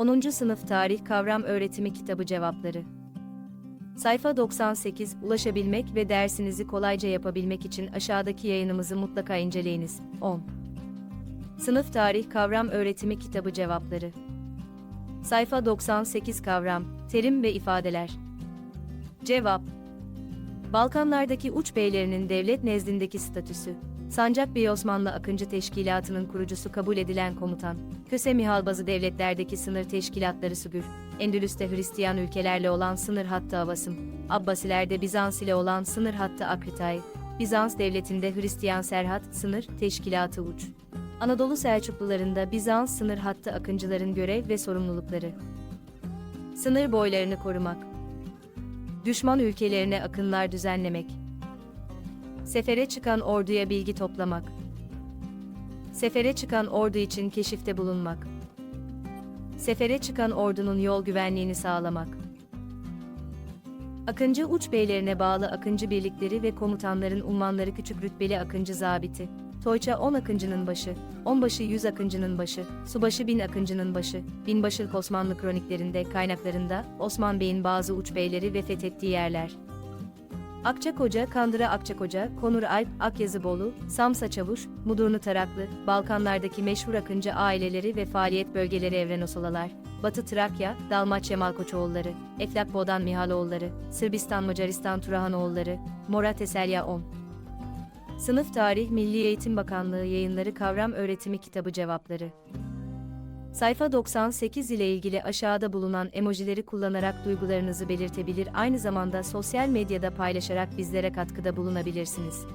10. Sınıf Tarih Kavram Öğretimi Kitabı Cevapları Sayfa 98 Ulaşabilmek ve dersinizi kolayca yapabilmek için aşağıdaki yayınımızı mutlaka inceleyiniz. 10. Sınıf Tarih Kavram Öğretimi Kitabı Cevapları Sayfa 98 Kavram, Terim ve ifadeler Cevap Balkanlardaki uç beylerinin devlet nezdindeki statüsü Sancak Bey Osmanlı Akıncı Teşkilatı'nın kurucusu kabul edilen komutan, Köse Mihalbazı devletlerdeki sınır teşkilatları Sügür, Endülüs'te Hristiyan ülkelerle olan sınır hattı Avasım, Abbasilerde Bizans ile olan sınır hattı Akritay, Bizans devletinde Hristiyan Serhat sınır teşkilatı Uç. Anadolu Selçuklularında Bizans sınır hattı akıncıların görev ve sorumlulukları. Sınır boylarını korumak. Düşman ülkelerine akınlar düzenlemek. Sefere çıkan orduya bilgi toplamak. Sefere çıkan ordu için keşifte bulunmak. Sefere çıkan ordunun yol güvenliğini sağlamak. Akıncı uç beylerine bağlı akıncı birlikleri ve komutanların ummanları küçük rütbeli akıncı zabiti. Toyça 10 akıncının başı, onbaşı 100 akıncının başı, subaşı 1000 akıncının başı, binbaşılık Osmanlı kroniklerinde, kaynaklarında, Osman Bey'in bazı uç beyleri ve fethettiği yerler. Akçakoca, Kandıra Akçakoca, Konur Alp, Akyazıbolu, Samsa Çavuş, Mudurnu Taraklı, Balkanlardaki meşhur akıncı aileleri ve faaliyet bölgeleri Evrenosolalar, Batı Trakya, Dalmaçya Malkoçoğulları, Eflak Bodan Mihaloğulları, Sırbistan Macaristan Turahanoğulları, Morat Eselya 10. Sınıf Tarih Milli Eğitim Bakanlığı yayınları Kavram Öğretimi Kitabı Cevapları Sayfa 98 ile ilgili aşağıda bulunan emojileri kullanarak duygularınızı belirtebilir aynı zamanda sosyal medyada paylaşarak bizlere katkıda bulunabilirsiniz.